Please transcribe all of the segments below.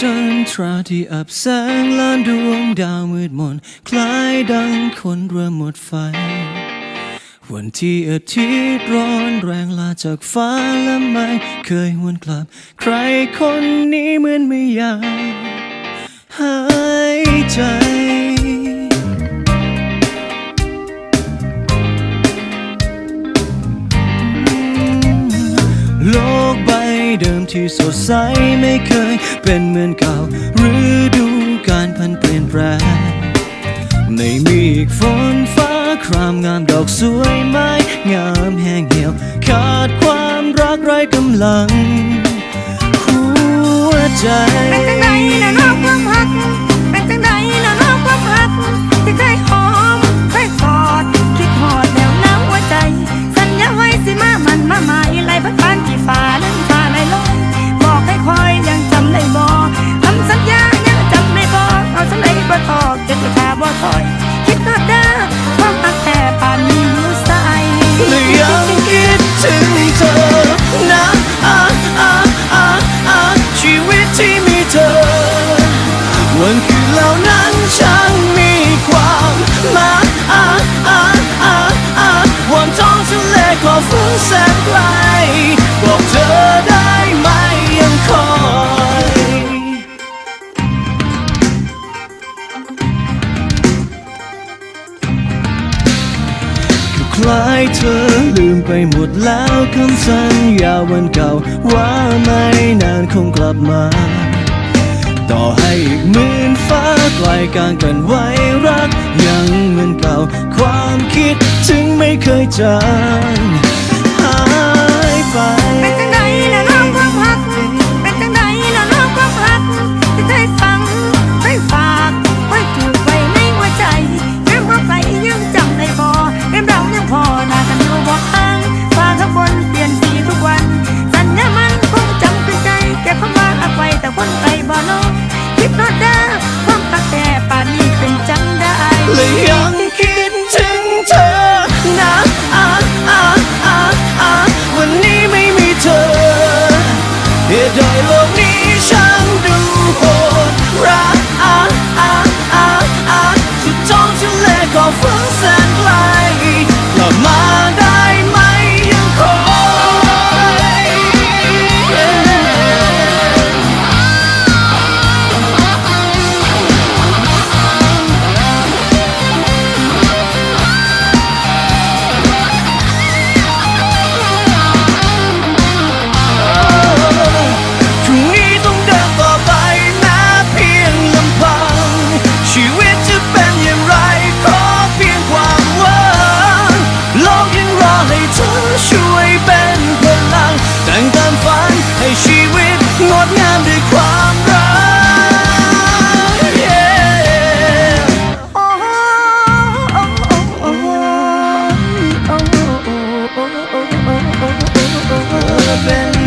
จันทราที่อับแสงล้านดวงดาวมืดมน คล้ายดังคนเริ่มหมดไฟ วันที่อาทิตย์ร้อนแรงลาจากฟ้าและไม่เคยหวนกลับ ใครคนนี้เหมือนไม่อยากหายใจโลกใบเดิมที่สดใสไม่เคย เป็นเหมือนเก่าฤดูการพันเปลี่ยนแปลงไม่มีอีกฝนฟ้าครามงามดอกสวยไม้งามแห้งเหี่ยว ขาดความรักไร้กำลัง หัวใจ แสนไกลบอกเธอได้ไหมยังคอยคล้ายเธอลืมไปหมดแล้วคำสัญญาวันเก่า ว่าไม่นานคงกลับมา ต่อให้อีกหมื่นฟ้าไกลกลางกันไว้รัก ยังเหมือนเก่า ความคิดถึงไม่เคยจาง เป็นจังใดนะน้องความหัก เป็นจังใดนะน้องความหักที่เคยฟังเคยฝากไว้ถูกไว้ในหัวใจแม้ว่าใครยังจำได้บ่เรื่องเรายังพอหน้ากันอยู่บ่ห่างฟ้าข้างบนเปลี่ยนสีทุกวัน สัญญามันคงจำขึ้นใจแก่คำว่าเอักไว้แต่คนไกลบ่น้องคิดโนดเด้อความตักแต่ป่านนี้เป็นจังได้และยังคิด the dialogue. open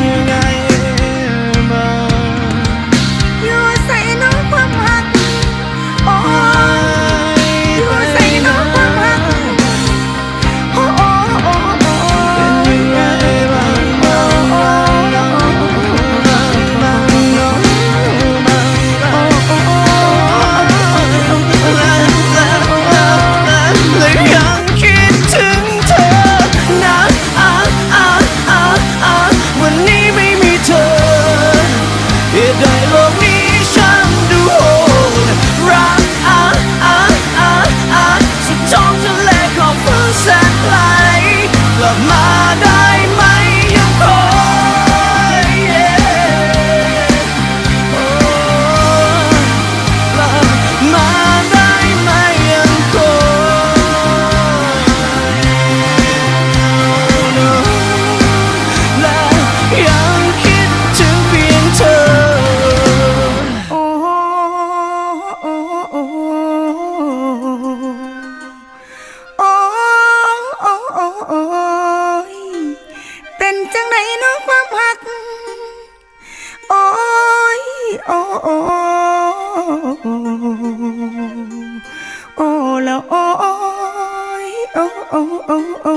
โอ้โอ้โอ้ล้วโอ้โอ้โอ้โอ้โอ้